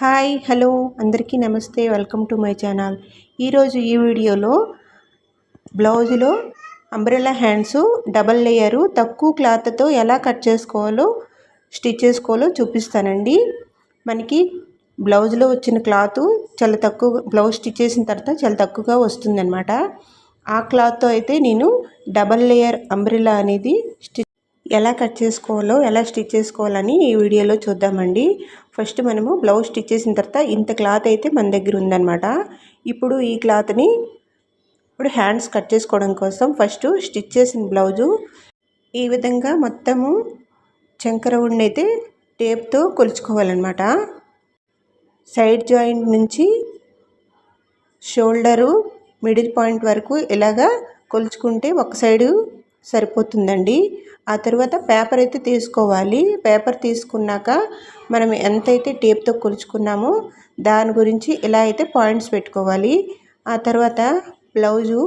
Hi hello అందరికీ నమస్తే welcome to my channel. ఈరోజు ఈ వీడియోలో బ్లౌజులో అంబ్రెల్లా హ్యాండ్స్ డబల్ లేయరు తక్కువ క్లాత్తో ఎలా కట్ చేసుకోవాలో స్టిచ్ చేసుకోవాలో చూపిస్తానండి. మనకి బ్లౌజ్లో వచ్చిన క్లాత్ చాలా తక్కువ బ్లౌజ్ స్టిచ్ చేసిన తర్వాత చాలా తక్కువగా వస్తుందన్నమాట. ఆ క్లాత్తో అయితే నేను డబల్ లేయర్ అంబ్రెల్లా అనేది స్టిచ్ ఎలా కట్ చేసుకోవాలో ఎలా స్టిచ్ చేసుకోవాలని ఈ వీడియోలో చూద్దామండి. ఫస్ట్ మనము బ్లౌజ్ స్టిచ్ చేసిన తర్వాత ఇంత క్లాత్ అయితే మన దగ్గర ఉందన్నమాట. ఇప్పుడు ఈ క్లాత్ని ఇప్పుడు హ్యాండ్స్ కట్ చేసుకోవడం కోసం ఫస్ట్ స్టిచ్ చేసిన బ్లౌజు ఈ విధంగా మొత్తము చంకర అయితే టేప్తో కొలుచుకోవాలన్నమాట. సైడ్ జాయింట్ నుంచి షోల్డరు మిడిల్ పాయింట్ వరకు ఇలాగా కొలుచుకుంటే ఒక సైడు సరిపోతుందండి. ఆ తర్వాత పేపర్ అయితే తీసుకోవాలి. పేపర్ తీసుకున్నాక మనం ఎంతైతే టేప్తో కొలుచుకున్నామో దాని గురించి ఇలా అయితే పాయింట్స్ పెట్టుకోవాలి. ఆ తర్వాత బ్లౌజు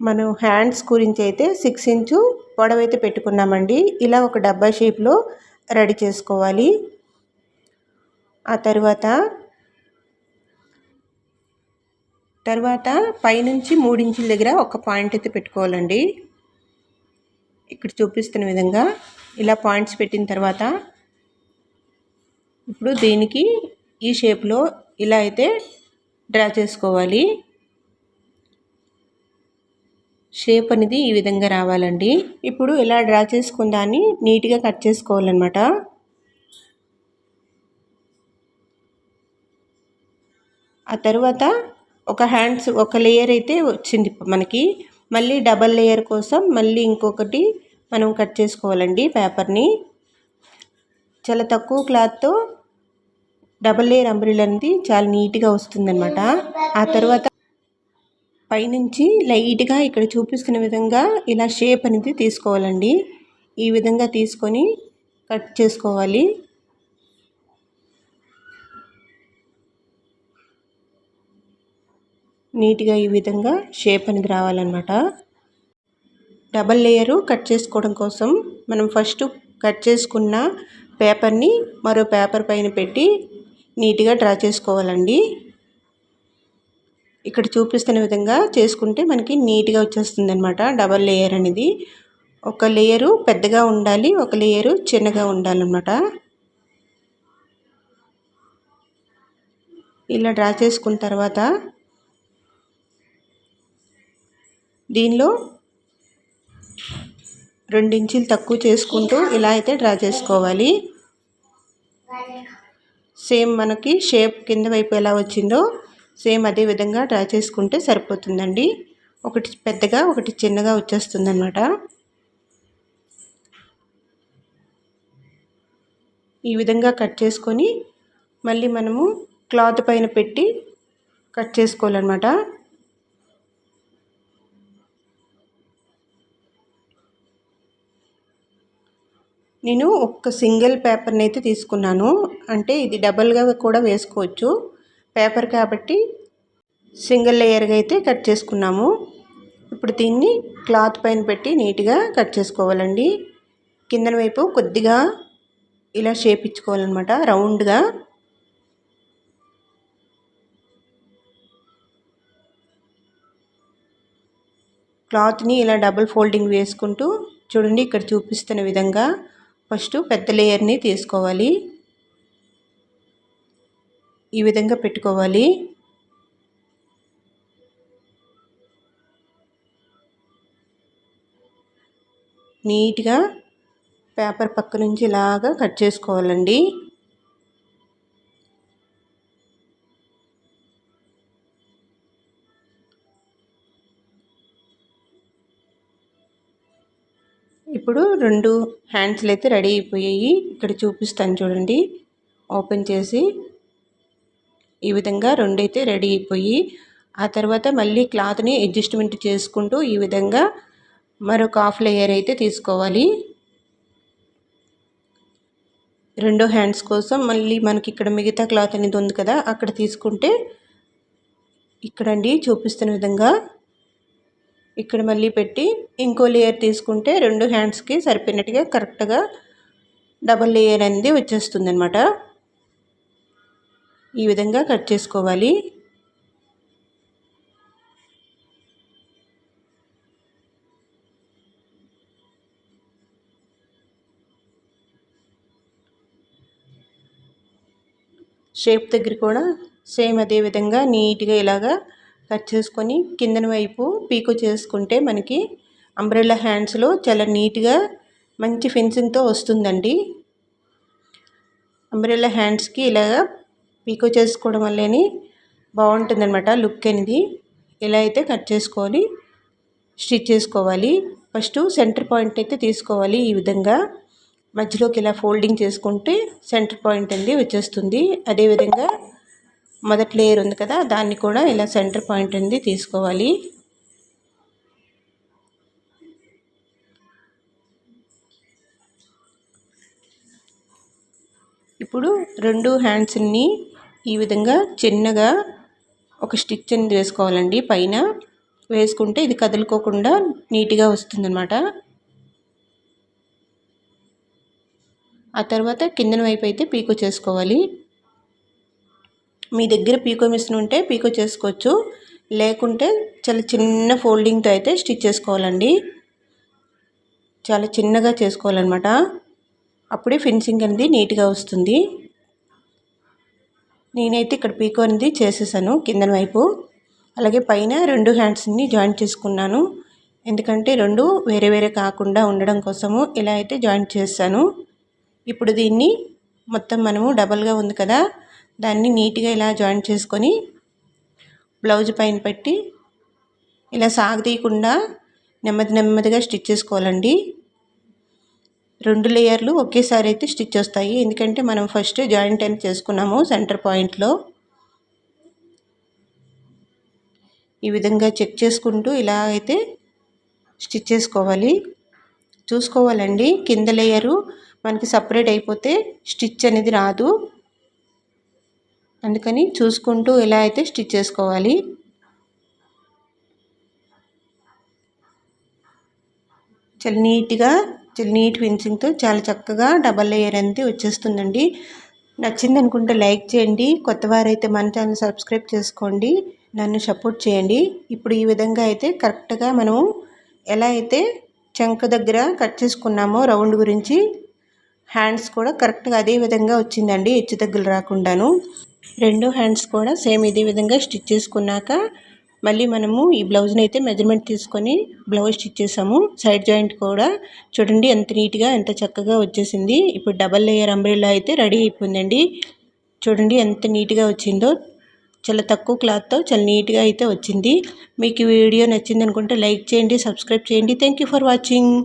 మనం హ్యాండ్స్ గురించి అయితే సిక్స్ ఇంచు పొడవైతే పెట్టుకున్నామండి. ఇలా ఒక డబ్బా షేప్లో రెడీ చేసుకోవాలి. ఆ తర్వాత తర్వాత పైనుంచి మూడించుల దగ్గర ఒక పాయింట్ అయితే పెట్టుకోవాలండి. ఇక్కడ చూపిస్తున్న విధంగా ఇలా పాయింట్స్ పెట్టిన తర్వాత ఇప్పుడు దీనికి ఈ షేప్లో ఇలా అయితే డ్రా చేసుకోవాలి. షేప్ అనేది ఈ విధంగా రావాలండి. ఇప్పుడు ఇలా డ్రా చేసుకున్న దాన్ని నీట్గా కట్ చేసుకోవాలన్నమాట. ఆ తర్వాత ఒక హ్యాండ్స్ ఒక లేయర్ అయితే వచ్చింది మనకి. మళ్ళీ డబల్ లేయర్ కోసం మళ్ళీ ఇంకొకటి మనం కట్ చేసుకోవాలండి పేపర్ని. చాలా తక్కువ క్లాత్తో డబల్ లేయర్ అంబ్రిల్ అనేది చాలా నీట్గా వస్తుందన్నమాట. ఆ తర్వాత పైనుంచి లైట్గా ఇక్కడ చూపిస్తున్న విధంగా ఇలా షేప్ అనేది తీసుకోవాలండి. ఈ విధంగా తీసుకొని కట్ చేసుకోవాలి. నీట్గా ఈ విధంగా షేప్ అనేది రావాలన్నమాట. డబల్ లేయరు కట్ చేసుకోవడం కోసం మనం ఫస్ట్ కట్ చేసుకున్న పేపర్ని మరో పేపర్ పైన పెట్టి నీట్గా డ్రా చేసుకోవాలండి. ఇక్కడ చూపిస్తున్న విధంగా చేసుకుంటే మనకి నీట్గా వచ్చేస్తుంది అనమాట డబల్ లేయర్ అనేది. ఒక లేయరు పెద్దగా ఉండాలి ఒక లేయరు చిన్నగా ఉండాలన్నమాట. ఇలా డ్రా చేసుకున్న తర్వాత దీనిలో రెండు ఇంచులు తక్కువ చేసుకుంటూ ఇలా అయితే డ్రా చేసుకోవాలి. సేమ్ మనకి షేప్ కింద వైపు ఎలా వచ్చిందో సేమ్ అదే విధంగా డ్రా చేసుకుంటే సరిపోతుందండి. ఒకటి పెద్దగా ఒకటి చిన్నగా వచ్చేస్తుంది అనమాట ఈ విధంగా కట్ చేసుకొని మళ్ళీ మనము క్లాత్ పైన పెట్టి కట్ చేసుకోవాలన్నమాట. నేను ఒక సింగిల్ పేపర్ని అయితే తీసుకున్నాను. అంటే ఇది డబల్గా కూడా వేసుకోవచ్చు. పేపర్ కాబట్టి సింగిల్ లేయర్గా అయితే కట్ చేసుకున్నాము. ఇప్పుడు దీన్ని క్లాత్ పైన పెట్టి నీట్గా కట్ చేసుకోవాలండి. కిందన వైపు కొద్దిగా ఇలా షేప్ ఇచ్చుకోవాలన్నమాట రౌండ్గా. క్లాత్ని ఇలా డబుల్ ఫోల్డింగ్ వేసుకుంటూ చూడండి ఇక్కడ చూపిస్తున్న విధంగా ఫస్ట్ పెద్ద లేయర్ని తీసుకోవాలి. ఈ విధంగా పెట్టుకోవాలి. నీట్గా పేపర్ పక్క నుంచి ఇలాగా కట్ చేసుకోవాలండి. ఇప్పుడు రెండు హ్యాండ్స్లు అయితే రెడీ అయిపోయాయి. ఇక్కడ చూపిస్తాను చూడండి. ఓపెన్ చేసి ఈ విధంగా రెండైతే రెడీ అయిపోయి ఆ తర్వాత మళ్ళీ క్లాత్ని అడ్జస్ట్మెంట్ చేసుకుంటూ ఈ విధంగా మరొక హాఫ్ లేయర్ అయితే తీసుకోవాలి. రెండో హ్యాండ్స్ కోసం మళ్ళీ మనకి ఇక్కడ మిగతా క్లాత్ అనేది ఉంది కదా అక్కడ తీసుకుంటే ఇక్కడండి చూపిస్తున్న విధంగా. ఇక్కడ మళ్ళీ పెట్టి ఇంకో లేయర్ తీసుకుంటే రెండు హ్యాండ్స్కి సరిపోయినట్టుగా కరెక్ట్గా డబల్ లేయర్ అనేది వచ్చేస్తుంది అనమాట ఈ విధంగా కట్ చేసుకోవాలి. షేప్ దగ్గర కూడా సేమ్ అదే విధంగా నీట్గా ఇలాగా కట్ చేసుకొని కిందన వైపు పీకో చేసుకుంటే మనకి అంబ్రెల్లా హ్యాండ్స్లో చాలా నీట్గా మంచి ఫినిషింగ్తో వస్తుందండి. అంబ్రెల్లా హ్యాండ్స్కి ఇలాగా పీకో చేసుకోవడం వల్లనే బాగుంటుందన్నమాట లుక్ అనేది. ఇలా అయితే కట్ చేసుకొని స్టిచ్ చేసుకోవాలి. ఫస్ట్ సెంటర్ పాయింట్ అయితే తీసుకోవాలి ఈ విధంగా. మధ్యలోకి ఇలా ఫోల్డింగ్ చేసుకుంటే సెంటర్ పాయింట్ అనేది వచ్చేస్తుంది. అదేవిధంగా మొదటి లేయర్ ఉంది కదా దాన్ని కూడా ఇలా సెంటర్ పాయింట్ అనేది తీసుకోవాలి. ఇప్పుడు రెండు హ్యాండ్స్ని ఈ విధంగా చిన్నగా ఒక స్టిచ్ అనేది వేసుకోవాలండి. పైన వేసుకుంటే ఇది కదులుకోకుండా నీట్గా వస్తుందన్నమాట. ఆ తర్వాత కిందన వైపు అయితే పీకో చేసుకోవాలి. మీ దగ్గర పీకో మిషన్ ఉంటే పీకో చేసుకోవచ్చు. లేకుంటే చాలా చిన్న ఫోల్డింగ్తో అయితే స్టిచ్ చేసుకోవాలండి. చాలా చిన్నగా చేసుకోవాలన్నమాట. అప్పుడే ఫినిషింగ్ అనేది నీట్గా వస్తుంది. నేనైతే ఇక్కడ పీకో అనేది చేసేసాను కిందన వైపు. అలాగే పైన రెండు హ్యాండ్స్ని జాయింట్ చేసుకున్నాను. ఎందుకంటే రెండు వేరే వేరే కాకుండా ఉండడం కోసము ఇలా అయితే జాయింట్ చేశాను. ఇప్పుడు దీన్ని మొత్తం మనము డబల్గా ఉంది కదా. దాన్ని నీట్గా ఇలా జాయింట్ చేసుకొని బ్లౌజ్ పైన పెట్టి ఇలా సాగదీయకుండా నెమ్మది నెమ్మదిగా స్టిచ్ చేసుకోవాలండి. రెండు లేయర్లు ఒకేసారి అయితే స్టిచ్ వస్తాయి. ఎందుకంటే మనం ఫస్ట్ జాయింట్ అని చేసుకున్నాము సెంటర్ పాయింట్లో. ఈ విధంగా చెక్ చేసుకుంటూ ఇలా అయితే స్టిచ్ చేసుకోవాలి. చూసుకోవాలండి. కింద లేయరు మనకి సపరేట్ అయిపోతే స్టిచ్ అనేది రాదు. అందుకని చూసుకుంటూ ఎలా అయితే స్టిచ్ చేసుకోవాలి. చాలా నీట్గా చాలా నీట్ ఫినిషింగ్తో చాలా చక్కగా డబల్ లేయర్ అనేది వచ్చేస్తుందండి. నచ్చింది అనుకుంటే లైక్ చేయండి. కొత్త వారైతే మన ఛానల్ సబ్స్క్రైబ్ చేసుకోండి. నన్ను సపోర్ట్ చేయండి. ఇప్పుడు ఈ విధంగా అయితే కరెక్ట్గా మనము ఎలా అయితే చంక దగ్గర కట్ చేసుకున్నామో రౌండ్ గురించి హ్యాండ్స్ కూడా కరెక్ట్గా అదే విధంగా వచ్చిందండి. హెచ్చు తగ్గులు రాకుండాను. రెండు హ్యాండ్స్ కూడా సేమ్ ఇదే విధంగా స్టిచ్ చేసుకున్నాక మళ్ళీ మనము ఈ బ్లౌజ్ని అయితే మెజర్మెంట్ తీసుకొని బ్లౌజ్ స్టిచ్ చేసాము. సైడ్ జాయింట్ కూడా చూడండి ఎంత నీట్గా ఎంత చక్కగా వచ్చేసింది. ఇప్పుడు డబల్ లేయర్ అంబ్రెల్లా అయితే రెడీ అయిపోయిందండి. చూడండి ఎంత నీట్గా వచ్చిందో. చాలా తక్కువ క్లాత్తో చాలా నీట్గా అయితే వచ్చింది. మీకు వీడియో నచ్చింది అనుకుంటే లైక్ చేయండి సబ్స్క్రైబ్ చేయండి. Thank for watching.